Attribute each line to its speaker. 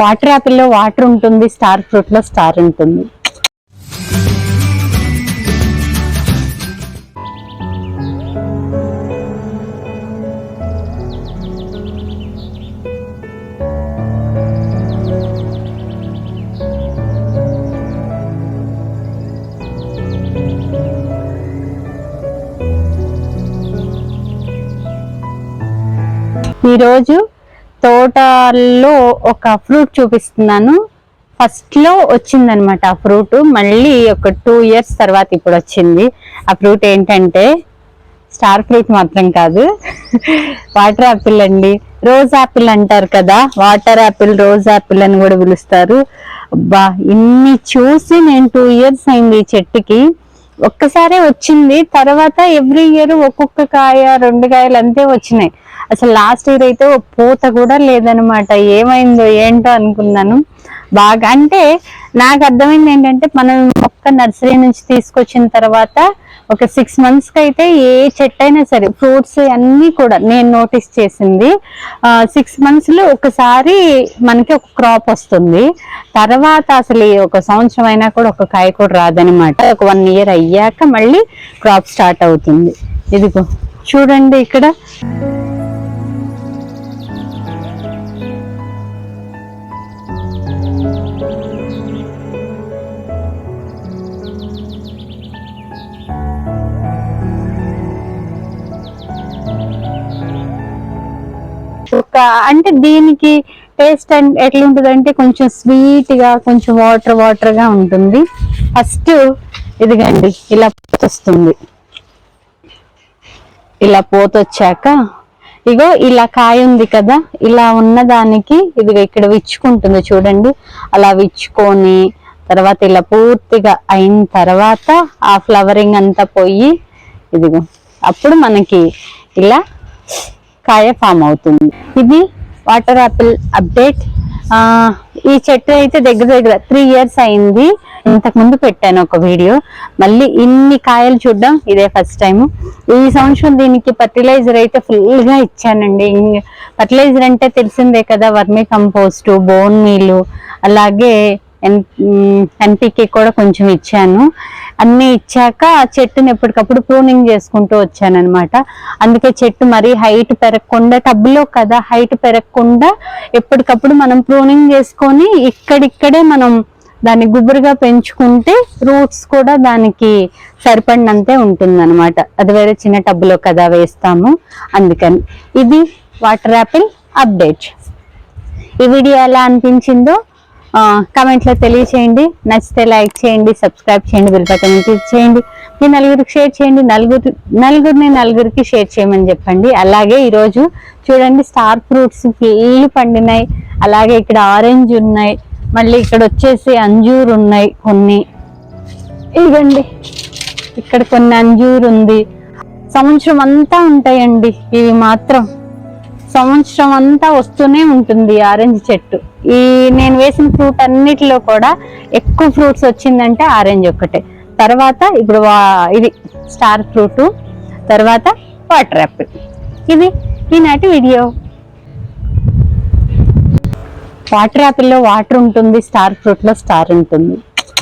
Speaker 1: Water యాపిల్లో water ఉంటుంది star ఫ్రూట్లో స్టార్ ఉంటుంది. ఈరోజు తోటలో ఒక ఫ్రూట్ చూపిస్తున్నాను. ఫస్ట్లో వచ్చిందనమాట ఆ ఫ్రూట్. మళ్ళీ ఒక టూ ఇయర్స్ తర్వాత ఇప్పుడు వచ్చింది. ఆ ఫ్రూట్ ఏంటంటే స్టార్ ఫ్రూట్ మాత్రం కాదు. వాటర్ యాపిల్ అండి. రోజ్ యాపిల్ అంటారు కదా వాటర్ యాపిల్ రోజ్ యాపిల్ అని కూడా పిలుస్తారు. అబ్బా ఇన్ని చూసి నేను టూ ఇయర్స్ అయింది ఈ చెట్టుకి. ఒక్కసారే వచ్చింది. తర్వాత ఎవ్రీ ఇయర్ ఒక్కొక్క కాయ రెండు కాయలు అంతే వచ్చినాయి. అసలు లాస్ట్ ఇయర్ అయితే ఓ పూత కూడా లేదనమాట ఏమైందో ఏంటో అనుకున్నాను. బాగా అంటే నాకు అర్థమైంది ఏంటంటే మనం మొక్క నర్సరీ నుంచి తీసుకొచ్చిన తర్వాత ఒక సిక్స్ మంత్స్కి అయితే ఏ చెట్టు అయినా సరే ఫ్రూట్స్ అన్ని కూడా నేను నోటీస్ చేసింది. సిక్స్ మంత్స్లో ఒకసారి మనకి ఒక క్రాప్ వస్తుంది. తర్వాత అసలు ఒక సంవత్సరం అయినా కూడా ఒక కాయ కూడా రాదనమాట ఒక వన్ ఇయర్ అయ్యాక మళ్ళీ క్రాప్ స్టార్ట్ అవుతుంది. ఇదిగో చూడండి ఇక్కడ. ఒక అంటే దీనికి టేస్ట్ అండ్ ఎట్లుంటుంది అంటే కొంచెం స్వీట్గా కొంచెం వాటర్ వాటర్గా ఉంటుంది. ఫస్ట్ ఇదిగండి ఇలా వస్తుంది ఇలా పోతొచ్చాక ఇగో ఇలా కాయ ఉంది కదా ఇలా ఉన్న దానికి ఇదిగో ఇక్కడ విచ్చుకుంటుంది చూడండి. అలా విచ్చుకొని తర్వాత ఇలా పూర్తిగా అయిన తర్వాత ఆ ఫ్లవరింగ్ అంతా పోయి ఇదిగో అప్పుడు మనకి ఇలా కాయ ఫామ్ అవుతుంది. ఇది వాటర్ ఆపిల్ అప్డేట్. ఈ చెట్టు అయితే దగ్గర దగ్గర త్రీ ఇయర్స్ అయింది. ఇంతకు ముందు పెట్టాను ఒక వీడియో. మళ్ళీ ఇన్ని కాయలు చూడడం ఇదే ఫస్ట్ టైం ఈ సంవత్సరం దీనికి ఫర్టిలైజర్ అయితే ఫుల్గా ఇచ్చానండి ఫర్టిలైజర్ అంటే తెలిసిందే కదా వర్మీ కంపోస్ట్ బోన్ మీలు అలాగే ఎన్ ఎన్పికే కూడా కొంచెం ఇచ్చాను. అన్నీ ఇచ్చాక ఆ చెట్టుని ఎప్పటికప్పుడు ప్రూనింగ్ చేసుకుంటూ వచ్చానమాట అందుకే చెట్టు మరీ హైట్ పెరగకుండా టబ్లో కదా హైట్ పెరగకుండా ఎప్పటికప్పుడు మనం ప్రూనింగ్ చేసుకొని ఇక్కడిక్కడే మనం దాన్ని గుబురుగా పెంచుకుంటే రూట్స్ కూడా దానికి సరిపడినంతే ఉంటుంది అనమాట అది వేరే చిన్న టబ్లో కదా వేస్తాము. అందుకని ఇది వాటర్ యాపిల్ అప్డేట్ ఈ వీడియో ఎలా అనిపించిందో కామెంట్లో తెలియచేయండి. నచ్చితే లైక్ చేయండి సబ్స్క్రైబ్ చేయండి బిల్ బటన్ క్లిక్ చేయండి. మీ నలుగురికి షేర్ చేయండి. నలుగురు నలుగురిని నలుగురికి షేర్ చేయమని చెప్పండి. అలాగే ఈరోజు చూడండి స్టార్ ఫ్రూట్స్ ఫుల్ పండినాయి. అలాగే ఇక్కడ ఆరెంజ్ ఉన్నాయి. మళ్ళీ ఇక్కడ వచ్చేసి అంజూరు ఉన్నాయి కొన్ని. ఇవ్వండి ఇక్కడ కొన్ని అంజూరు ఉంది. సంవత్సరం అంతా ఉంటాయండి. ఇవి మాత్రం. సంవత్సరం అంతా వస్తూనే ఉంటుంది ఆరెంజ్ చెట్టు. ఈ నేను వేసిన ఫ్రూట్ అన్నిటిలో కూడా ఎక్కువ ఫ్రూట్స్ వచ్చిందంటే ఆరెంజ్ ఒక్కటే. తర్వాత ఇప్పుడు వా- ఇది స్టార్ ఫ్రూట్ తర్వాత వాటర్ యాపిల్. ఇది ఈనాటి వీడియో. వాటర్ యాపిల్లో వాటర్ ఉంటుంది స్టార్ ఫ్రూట్లో స్టార్ ఉంటుంది.